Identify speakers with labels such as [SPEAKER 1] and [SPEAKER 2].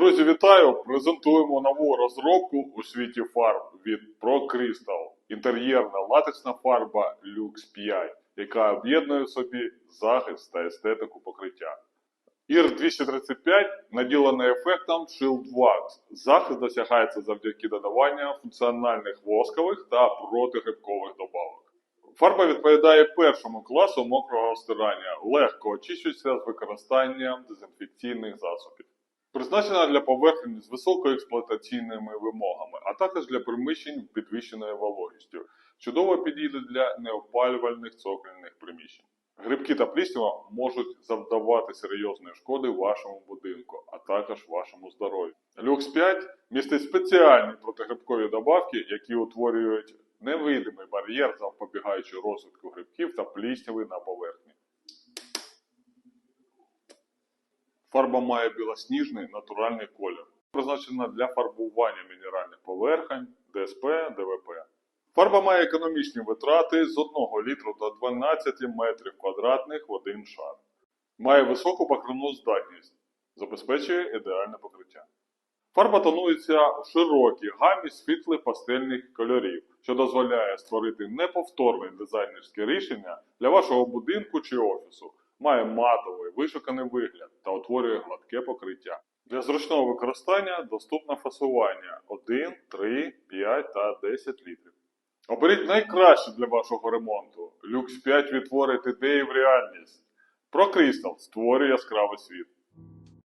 [SPEAKER 1] Друзі, вітаю! Презентуємо нову розробку у світі фарб від ProCrystal. Інтер'єрна латексна фарба Lux 5, яка об'єднує в собі захист та естетику покриття. IR 235 наділений ефектом Shield Wax. Захист досягається завдяки додаванню функціональних воскових та протигрибкових добавок. Фарба відповідає першому класу мокрого стирання, легко очищується з використанням дезінфекційних засобів. Призначена для поверхень з високоексплуатаційними вимогами, а також для приміщень підвищеною вологістю. Чудово підійде для неопалювальних цокольних приміщень. Грибки та пліснява можуть завдавати серйозної шкоди вашому будинку, а також вашому здоров'ю. Люкс 5 містить спеціальні протигрибкові добавки, які утворюють невидимий бар'єр, запобігаючи розвитку грибків та плісняви на Фарба має білосніжний натуральний колір. Призначена для фарбування мінеральних поверхень, ДСП, ДВП. Фарба має економічні витрати з 1 літру до 12 метрів квадратних в один шар. Має високу покривну здатність, забезпечує ідеальне покриття. Фарба тонується у широкій гамі світлих пастельних кольорів, що дозволяє створити неповторне дизайнерське рішення для вашого будинку чи офісу. Має матовий вишуканий вигляд та утворює гладке покриття. Для зручного використання доступне фасування 1, 3, 5 та 10 літрів. Оберіть найкраще для вашого ремонту. Люкс 5 відтворить ідеї в реальність. ProCrystal створює яскравий світ.